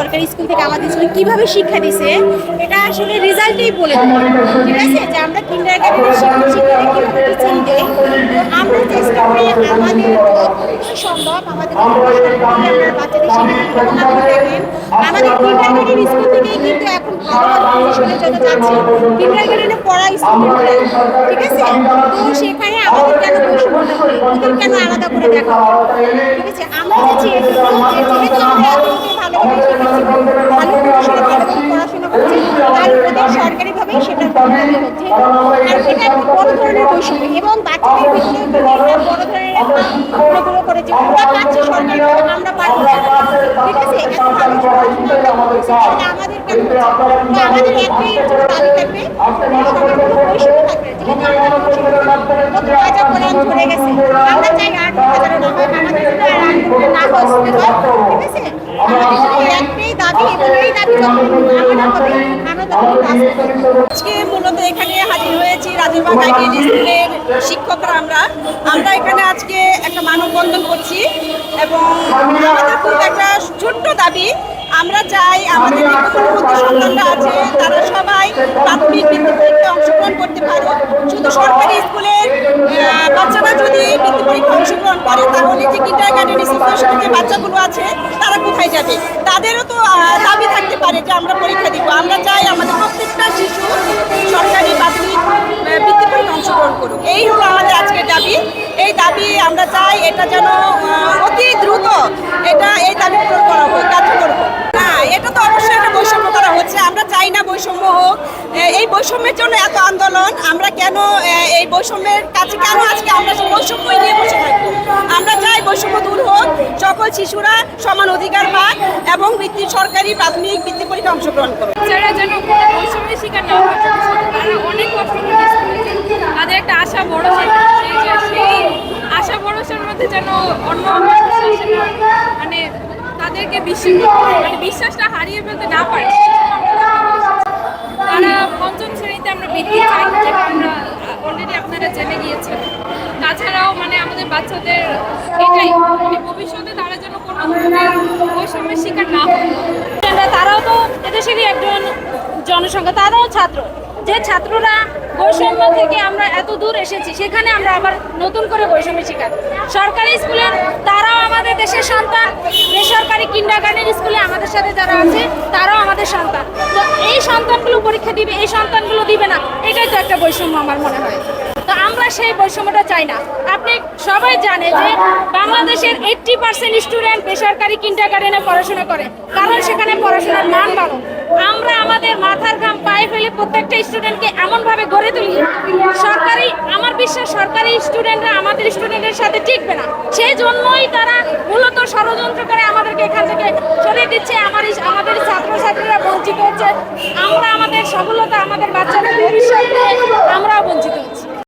সরকারি স্কুল থেকে আমাদের স্কুলে কীভাবে শিক্ষা দিছে, এটা আসলে রেজাল্টেই বলে দেবে ঠিক আছে? যে আমরা কিন্ডার আমরা চেষ্টা করি আমাদের সম্ভব আমাদের বাচ্চাদের শিক্ষা আমাদের কিন্ডার স্কুল থেকেই কিন্তু এখন ভালো ভালো জন্য যাচ্ছে কিন্ডার গার্ডেনে পড়া ঠিক আছে? তো সেখানে আমাদের কেন কেন আলাদা করে দেখা ঠিক আছে? আমরা যে যেহেতু আমরা ভালো পজিশনে ভালোভাবে পড়াশোনা করছি তার ওদের সরকারিভাবেই সেটা করতে হচ্ছে আর এটা একটা বড় ধরনের বৈষম্য এবং বাচ্চাদের ভিতরে একটা বড় ধরনের একটা প্রগুলো করেছে। ওরা পাচ্ছে সরকারিভাবে আমরা পাচ্ছি না ঠিক আছে? এত ভালো পড়াশোনা সেটা আমাদের কেন হচ্ছে? আমাদের একটাই দাবি থাকবে। সরকারের কোনো বৈষম্য থাকবে। যেহেতু আমাদের বৈষম্য কত রাজা কোরআন ধরে গেছে। আমরা চাই আট হাজারে না আমাদের আর হাজারে না হচ্ছে ঠিক আছে? আমাদের একটাই দাবি এবং দাবি যখন আমাদের হবে আমরা তখন আজকে মূলত এখানে হাজির হয়েছি রাজুরবাগ আইডিয়াল স্কুলের শিক্ষকরা আমরা। আমরা এখানে আজকে একটা মানববন্ধন করছি এবং আমাদের খুব একটা ছোট্ট দাবি আমরা চাই আমাদের যে সন্তানরা আছে তারা সবাই প্রাথমিক পরীক্ষায় অংশগ্রহণ করতে পারে শুধু সরকারি অংশগ্রহণ করে তাহলে যে কিন্ডার গার্ডেন বাচ্চাগুলো আছে, তারা কোথায় যাবে? তাদেরও তো দাবি থাকতে পারে যে আমরা পরীক্ষা দিব। আমরা চাই আমাদের প্রত্যেকটা শিশু সরকারি প্রাথমিক বৃত্তি পরীক্ষায় অংশগ্রহণ করুক। এই হলো আমাদের আজকের দাবি। এই দাবি আমরা চাই এটা যেন অতি দ্রুত এটা, এই দাবি পূরণ করা হোক, কার্যকর হোক। না, এটা তো অবশ্যই একটা বৈষম্য করা হচ্ছে। আমরা চাই না বৈষম্য হোক। এই বৈষম্যের জন্য এত আন্দোলন। আমরা কেন এই বৈষম্যের কাছে কেন আজকে আমরা বৈষম্যই নিয়ে বসে থাকব আমরা চাই বৈষম্য দূর হোক সকল শিশুরা সমান অধিকার পাক এবং বৃত্তি সরকারি প্রাথমিক বৃত্তি পরীক্ষা অংশগ্রহণ করুক। বাচ্চারা যেন বৈষম্যের শিকার না তারা অনেক কষ্ট তাদের একটা আশা ভরসা, সেই আশা ভরসার মধ্যে যেন অন্য মানে তাদেরকে বিশ্বাস মানে বিশ্বাসটা হারিয়ে ফেলতে না পারে, তারা পঞ্চম শ্রেণীতে আমরা বৃদ্ধি চাই আমরা অলরেডি আপনারা জেনে গিয়েছেন। তাছাড়াও মানে আমাদের বাচ্চাদের এটাই মানে ভবিষ্যতে তারা যেন কোনো বৈষম্যের শিকার না হয়। তারাও তো এদেশেরই একজন জনসংখ্যা, তারাও ছাত্র। যে ছাত্ররা বৈষম্য থেকে আমরা এত দূর এসেছি, সেখানে আমরা আবার নতুন করে বৈষম্য শিখাই সরকারি স্কুলের তারাও আমাদের দেশের সন্তান। বেসরকারি কিন্ডার গার্ডেন স্কুলে আমাদের সাথে যারা আছে, তারাও আমাদের সন্তান। তো এই সন্তানগুলো পরীক্ষা দিবে, এই সন্তানগুলো দিবে না, এটাই তো একটা বৈষম্য আমার মনে হয়। তো আমরা সেই বৈষম্যটা চাই না। আপনি সবাই জানে যে বাংলাদেশের এইট্টি পার্সেন্ট স্টুডেন্ট বেসরকারি কিন্ডার গার্ডেনে পড়াশোনা করে, কারণ সেখানে পড়াশোনার মান ভালো। আমরা আমাদের মাথার ঘাম পায়ে প্রত্যেকটা স্টুডেন্টকে এমনভাবে গড়ে তুলি, সরকারি, আমার বিশ্বাস সরকারি স্টুডেন্টরা আমাদের স্টুডেন্টের সাথে টিকবে না। সেই জন্যই তারা মূলত ষড়যন্ত্র করে আমাদেরকে এখান থেকে সরিয়ে দিচ্ছে। আমার আমাদের ছাত্রছাত্রীরা বঞ্চিত হচ্ছে। আমরা আমাদের সফলতা, আমাদের বাচ্চাদের ভবিষ্যতে আমরা